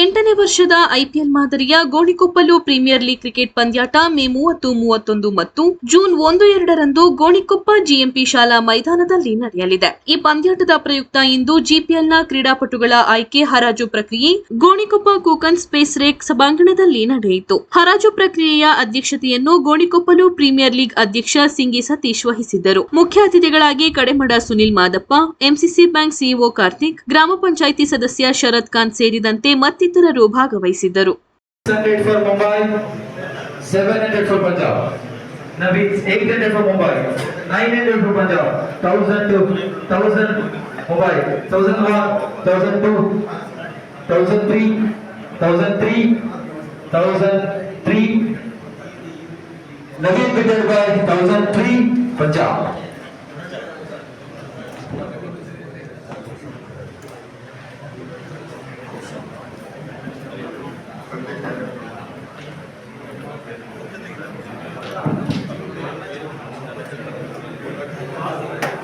ಎಂಟನೇ ವರ್ಷದ ಐಪಿಎಲ್ ಮಾದರಿಯ ಗೋಣಿಕೊಪ್ಪಲು ಪ್ರೀಮಿಯರ್ ಲೀಗ್ ಕ್ರಿಕೆಟ್ ಪಂದ್ಯಾಟ ಮೇ ಮೂವತ್ತು, ಮೂವತ್ತೊಂದು ಮತ್ತು ಜೂನ್ ಒಂದು, ಎರಡರಂದು ಗೋಣಿಕೊಪ್ಪ ಜಿಎಂಪಿ ಶಾಲಾ ಮೈದಾನದಲ್ಲಿ ನಡೆಯಲಿದೆ. ಈ ಪಂದ್ಯಾಟದ ಪ್ರಯುಕ್ತ ಇಂದು ಜಿಪಿಎಲ್ನ ಕ್ರೀಡಾಪಟುಗಳ ಆಯ್ಕೆ ಹರಾಜು ಪ್ರಕ್ರಿಯೆ ಗೋಣಿಕೊಪ್ಪ ಕೂಕನ್ ಸ್ಪೇಸ್ ರೇಕ್ ಸಭಾಂಗಣದಲ್ಲಿ ನಡೆಯಿತು. ಹರಾಜು ಪ್ರಕ್ರಿಯೆಯ ಅಧ್ಯಕ್ಷತೆಯನ್ನು ಗೋಣಿಕೊಪ್ಪಲು ಪ್ರೀಮಿಯರ್ ಲೀಗ್ ಅಧ್ಯಕ್ಷ ಸಿಂಗಿ ಸತೀಶ್ ವಹಿಸಿದ್ದರು. ಮುಖ್ಯ ಅತಿಥಿಗಳಾಗಿ Kademada Sunil Madappa, MCC bank CEO Karthik, ಗ್ರಾಮ ಪಂಚಾಯಿತಿ ಸದಸ್ಯ ಶರತ್ ಖಾನ್ ಸೇರಿದಂತೆ ಮತ್ತಿತರರು ಭಾಗವಹಿಸಿದ್ದರು. 600 for Mumbai, 700 for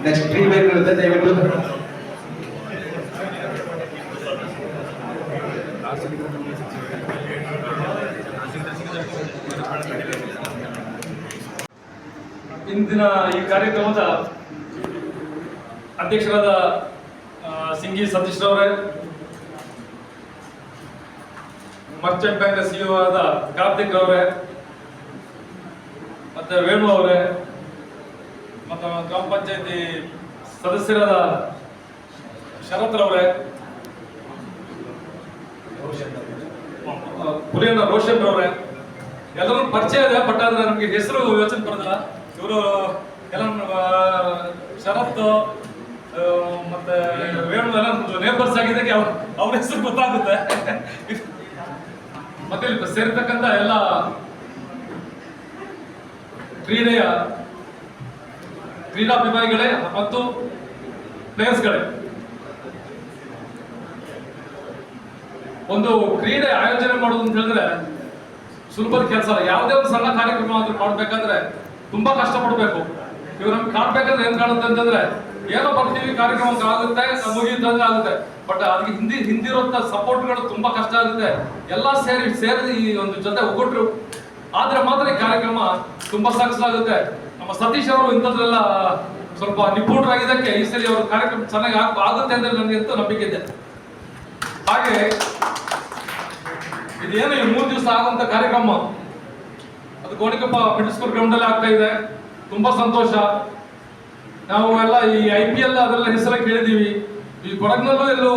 ನೆಕ್ಸ್ಟ್ ಬೇಕು ಬೇಕಾಗುತ್ತೆ ದಯವಿಟ್ಟು ಇಂದಿನ ಈ ಕಾರ್ಯಕ್ರಮದ ಅಧ್ಯಕ್ಷರಾದ ಸಿಂಗಿ ಸತೀಶ್ ರವರೇ, ಮರ್ಚೆಂಟ್ ಬ್ಯಾಂಕ್ ಸಿಇಒ ಆದ ಕಾರ್ತಿಕ್ ಅವರೇ ಮತ್ತೆ ವೇಣು ಅವರೇ ಮತ್ತು ಗ್ರಾಮ ಪಂಚಾಯತಿ ಸದಸ್ಯರಾದ ಶರತ್ ಅವರೇ ಪುರಿಯನ್ನ ರೋಷನ್ ಅವರೇ ಎಲ್ಲರೂ ಪರಿಚಯ ಇದೆ ಬಟ್ ಆದ್ರೆ ನಮಗೆ ಹೆಸರು ಯೋಚನೆ ಬರೋದಿಲ್ಲ. ಇವರು ಎಲ್ಲ ಶರತ್ ಮತ್ತೆ ವೇಣು ಎಲ್ಲ ನೇಬರ್ಸ್ ಆಗಿದ್ದಕ್ಕೆ ಅವ್ರ ಅವ್ರ ಹೆಸರು ಗೊತ್ತಾಗುತ್ತೆ. ಮತ್ತೆ ಇಲ್ಲಿ ಎಲ್ಲ ಕ್ರೀಡೆಯ ಕ್ರೀಡಾಭಿಮಾನಿಗಳೇ ಮತ್ತು ಪ್ಲೇಯರ್ಸ್ಗಳೇ. ಒಂದು ಕ್ರೀಡೆ ಆಯೋಜನೆ ಮಾಡೋದು ಅಂತ ಹೇಳಿದ್ರೆ ಸುಲಭದ ಕೆಲಸ ಅಲ್ಲ. ಯಾವುದೇ ಒಂದು ಸಣ್ಣ ಕಾರ್ಯಕ್ರಮ ಆದ್ರೂ ಮಾಡ್ಬೇಕಂದ್ರೆ ತುಂಬಾ ಕಷ್ಟ ಪಡ್ಬೇಕು ಇವ್ರು ನಮ್ಗೆ ಕಾಣ್ಬೇಕಂದ್ರೆ ಏನ್ ಕಾಣುತ್ತೆ ಅಂತಂದ್ರೆ ಏನೋ ಬರ್ತೀವಿ, ಕಾರ್ಯಕ್ರಮ ಆಗುತ್ತೆ ಮುಗಿಯುತ್ತಂದ್ರೆ ಆಗುತ್ತೆ. ಬಟ್ ಅದಕ್ಕೆ ಹಿಂದಿ ಹಿಂದಿರುವಂತ ಸಪೋರ್ಟ್ಗಳು ತುಂಬಾ ಕಷ್ಟ ಆಗುತ್ತೆ. ಎಲ್ಲ ಸೇರಿ ಸೇರಿ ಈ ಒಂದು ಜೊತೆ ಒಗ್ಗಟ್ರು. ಆದ್ರೆ ಮಾತ್ರ ಈ ಕಾರ್ಯಕ್ರಮ ತುಂಬಾ ಸಕ್ಸಸ್ ಆಗುತ್ತೆ. ನಮ್ಮ ಸತೀಶ್ ಅವರು ಇಂಥದ್ರೆಲ್ಲ ಸ್ವಲ್ಪ ನಿಪುಣರಾಗಿದ್ದಕ್ಕೆ ಈ ಸಲ ಅವ್ರ ಕಾರ್ಯಕ್ರಮ ಚೆನ್ನಾಗಿ ಆಗ ಆಗುತ್ತೆ ಅಂತ ನನಗೆ ಅಂತ ನಂಬಿಕೆ ಇದೆ. ಹಾಗೆ ಇದೇನು ಈ ಮೂರು ದಿವಸ ಆಗುವಂತ ಕಾರ್ಯಕ್ರಮ? ಅದು ಗೋಣಿಕೊಪ್ಪ ಮಿಡಲ್ ಸ್ಕೂಲ್ ಗ್ರೌಂಡ್ ಅಲ್ಲಿ ಆಗ್ತಾ ಇದೆ. ತುಂಬಾ ಸಂತೋಷ. ನಾವು ಎಲ್ಲ ಈ ಐ ಪಿ ಎಲ್ ಅದೆಲ್ಲ ಹೆಸರ ಕೇಳಿದೀವಿ ಈ ಕೊಡಗ್ನಲ್ಲೂ ಎಲ್ಲೂ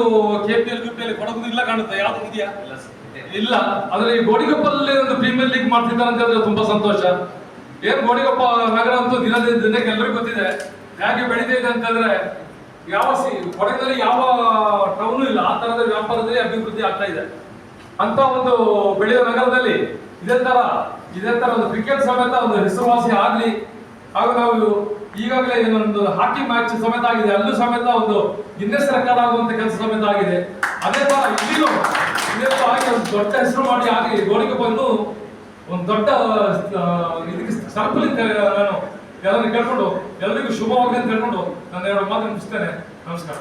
K P L U P L Kodagu ಇಲ್ಲ ಕಾಣುತ್ತೆ. ಯಾವ್ದು ಇದೆಯಾ? ಇಲ್ಲ ಆದ್ರೆ ಈ ಗೋಣಿಕೊಪ್ಪಲ್ಲಿ ಒಂದು ಪ್ರೀಮಿಯರ್ ಲೀಗ್ ಮಾಡ್ತಿದ್ದಾರೆ ಅಂತ ಹೇಳಿದ್ರೆ ತುಂಬಾ ಸಂತೋಷ. ಏನ್ ಗೋಣಿಕೊಪ್ಪ ನಗರ ಅಂತೂ ದಿನ ದಿನಕ್ಕೆ ಎಲ್ಲರಿಗೂ ಗೊತ್ತಿದೆ. ಹೇಗೆ ಬೆಳೀತಾ ಇದೆ ಅಂತಂದ್ರೆ, ಯಾವ ಸಿ, ಕೊಡಗಿನಲ್ಲಿ ಯಾವ ಟೌನ್ ಇಲ್ಲ, ಆ ತರದ ವ್ಯಾಪಾರದಲ್ಲಿ ಅಭಿವೃದ್ಧಿ ಆಗ್ತಾ ಇದೆ. ಅಂತ ಒಂದು ಬೆಳೆಯುವ ನಗರದಲ್ಲಿ ಇದೇ ತರ ಇದೇ ತರ ಒಂದು ಕ್ರಿಕೆಟ್ ಸಮೇತ ಒಂದು ಹೆಸರುವಾಸಿ ಆಗ್ಲಿ, ಹಾಗೂ ನಾವು ಈಗಾಗಲೇ ಏನೊಂದು ಹಾಕಿ ಮ್ಯಾಚ್ ಸಮೇತ ಆಗಿದೆ, ಅಲ್ಲೂ ಸಮೇತ ಒಂದು ಗಿನ್ನೆಸ್ ರೆಕಾರ್ಡ್ ಆಗುವಂತ ಕೆಲಸ ಸಮೇತ ಆಗಿದೆ. ಅದೇ ತರ ಇಲ್ಲಿನೂ ಇದೇ ಆಗಿ ಒಂದು ದೊಡ್ಡ ಹೆಸರು ಮಾಡಿ ಆಗಲಿ ಗೋಳಿಗೆ ಬಂದು ಒಂದು ದೊಡ್ಡ ಇದಕ್ಕೆ ಸರ್ಕಲ್ ನಾನು. ಎಲ್ಲರಿಗೂ ಕೇಳ್ಕೊಂಡು ಎಲ್ಲರಿಗೂ ಶುಭವಾಗಿ ಅಂತ ಹೇಳ್ಕೊಂಡು ನಾನು ಎರಡು ಮಾತು ಮುಗಿಸ್ತೇನೆ. ನಮಸ್ಕಾರ.